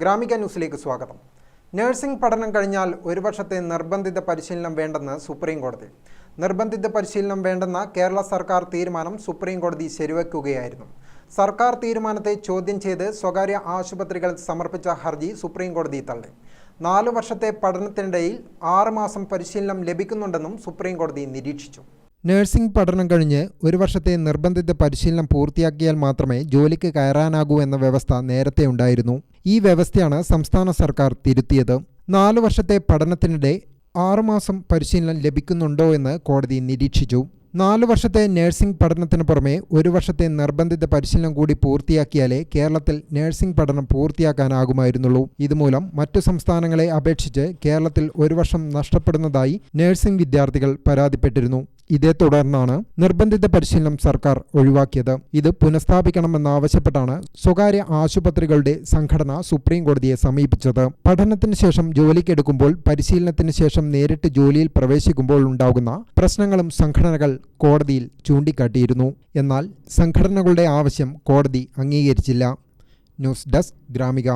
ഗ്രാമിക ന്യൂസിലേക്ക് സ്വാഗതം. നഴ്സിംഗ് പഠനം കഴിഞ്ഞാൽ ഒരു വർഷത്തെ നിർബന്ധിത പരിശീലനം വേണ്ടെന്ന് സുപ്രീം കോടതി. നിർബന്ധിത പരിശീലനം വേണ്ടെന്ന കേരള സർക്കാർ തീരുമാനം സുപ്രീം കോടതി ശരിവയ്ക്കുകയായിരുന്നു സർക്കാർ തീരുമാനത്തെ ചോദ്യം ചെയ്ത് സ്വകാര്യ ആശുപത്രികൾ സമർപ്പിച്ച ഹർജി സുപ്രീം കോടതി തള്ളി. നാലു വർഷത്തെ പഠനത്തിനിടയിൽ ആറുമാസം പരിശീലനം ലഭിക്കുന്നുണ്ടെന്നും സുപ്രീം കോടതി നിരീക്ഷിച്ചു. നഴ്സിംഗ് പഠനം കഴിഞ്ഞ് ഒരു വർഷത്തെ നിർബന്ധിത പരിശീലനം പൂർത്തിയാക്കിയാൽ മാത്രമേ ജോലിക്ക് കയറാനാകൂ എന്ന വ്യവസ്ഥ നേരത്തെ ഉണ്ടായിരുന്നു. ഈ വ്യവസ്ഥയാണ് സംസ്ഥാന സർക്കാർ തിരുത്തിയത്. നാലു വർഷത്തെ പഠനത്തിനിടെ ആറുമാസം പരിശീലനം ലഭിക്കുന്നുണ്ടോ എന്ന് കോടതി നിരീക്ഷിച്ചു. നാലു വർഷത്തെ നഴ്സിംഗ് പഠനത്തിന് പുറമെ ഒരു വർഷത്തെ നിർബന്ധിത പരിശീലനം കൂടി പൂർത്തിയാക്കിയാലേ കേരളത്തിൽ നഴ്സിംഗ് പഠനം പൂർത്തിയാക്കാനാകുമായിരുന്നുള്ളൂ. ഇതുമൂലം മറ്റു സംസ്ഥാനങ്ങളെ അപേക്ഷിച്ച് കേരളത്തിൽ ഒരു വർഷം നഷ്ടപ്പെടുന്നതായി നഴ്സിംഗ് വിദ്യാർത്ഥികൾ പരാതിപ്പെട്ടിരുന്നു. ഇതേ തുടർന്നാണ് നിർബന്ധിത പരിശീലനം സർക്കാർ ഒഴിവാക്കിയത്. ഇത് പുനഃസ്ഥാപിക്കണമെന്നാവശ്യപ്പെട്ടാണ് സ്വകാര്യ ആശുപത്രികളുടെ സംഘടന സുപ്രീം കോടതിയെ സമീപിച്ചത്. പഠനത്തിന് ശേഷം ജോലിക്കെടുക്കുമ്പോൾ പരിശീലനത്തിന് ശേഷം നേരിട്ട് ജോലിയിൽ പ്രവേശിക്കുമ്പോൾ ഉണ്ടാകുന്ന പ്രശ്നങ്ങളും സംഘടനകൾ കോടതിയിൽ ചൂണ്ടിക്കാട്ടിയിരുന്നു. എന്നാൽ സംഘടനകളുടെ ആവശ്യം കോടതി അംഗീകരിച്ചില്ല. News desk Gramika.